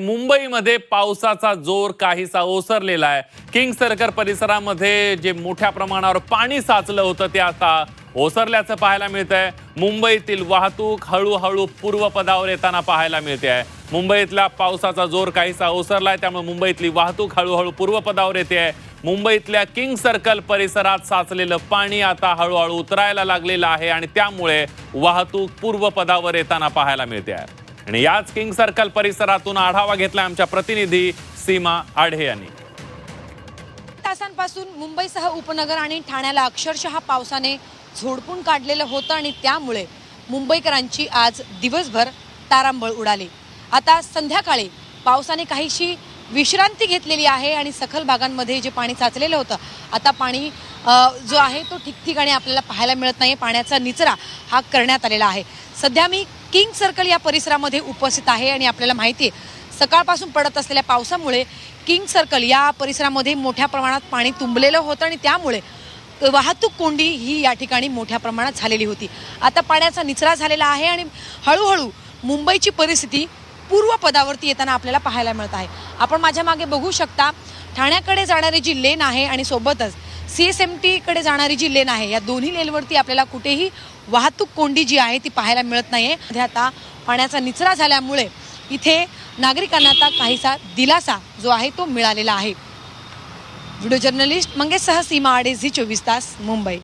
मुंबईमध्ये पावसाचा जोर काहीसा ओसरलेला आहे. किंग सर्कल परिसरामध्ये जे मोठ्या प्रमाणावर पाणी साचलं होतं ते आता ओसरल्याचं पाहायला मिळतंय. मुंबईतील वाहतूक हळूहळू पूर्वपदावर येताना पाहायला मिळते आहे. मुंबईतला पावसाचा जोर काहीसा ओसरलाय त्यामुळे मुंबईतली वाहतूक हळूहळू पूर्वपदावर येते आहे. मुंबईतल्या किंग सर्कल परिसरात साचलेलं पाणी आता हळूहळू उतरायला लागलेलं आहे आणि त्यामुळे वाहतूक पूर्वपदावर येताना पाहायला मिळते आहे. आणि याच किंग सर्कल परिसरातून आढावा घेतला आमच्या प्रतिनिधी सीमा आढे यांनी. तासांपासून मुंबईसह उपनगर आणि ठाण्याला अक्षरशः पावसाने झोडपून काढलेलं होतं आणि त्यामुळे मुंबईकरांची आज दिवसभर तारांबळ उडाली. आता संध्याकाळी पावसाने काहीशी विश्रांती घेतलेली आहे आणि सखल भागांमध्ये जे पाणी साचलेलं होतं आता पाणी जो आहे तो ठिकठिकाणी आपल्याला पाहायला मिळत नाही पाण्याचा निचरा हा करण्यात आलेला आहे. सध्या मी किंग सर्कल या परिसरामध्ये उपस्थित आहे आणि आपल्याला माहिती आहे सकाळपासून पडत असलेल्या पावसामुळे किंग सर्कल या परिसरामध्ये मोठ्या प्रमाणात पाणी तुंबलेलं होतं आणि त्यामुळे वाहतूक कोंडी ही या ठिकाणी मोठ्या प्रमाणात झालेली होती. आता पाण्याचा निचरा झालेला आहे आणि हळूहळू मुंबईची परिस्थिती पूर्वपदावरती येताना आपल्याला पाहायला मिळत आहे. आपण माझ्या मागे बघू शकता ठाण्याकडे जाणारी जी लेन आहे आणि सोबतच सी एस एम टीकडे जाणारी जी लेन आहे या दोन्ही लेनवरती आपल्याला कुठेही वाहतूक कोंडी जी आहे ती पाहायला मिळत नाही आहे आता पाण्याचा निचरा झाल्यामुळे इथे नागरिकांना आता काहीसा दिलासा जो आहे तो मिळालेला आहे. व्हिडिओ जर्नलिस्ट मंगेशसह सीमा आडे झी चोवीस तास मुंबई.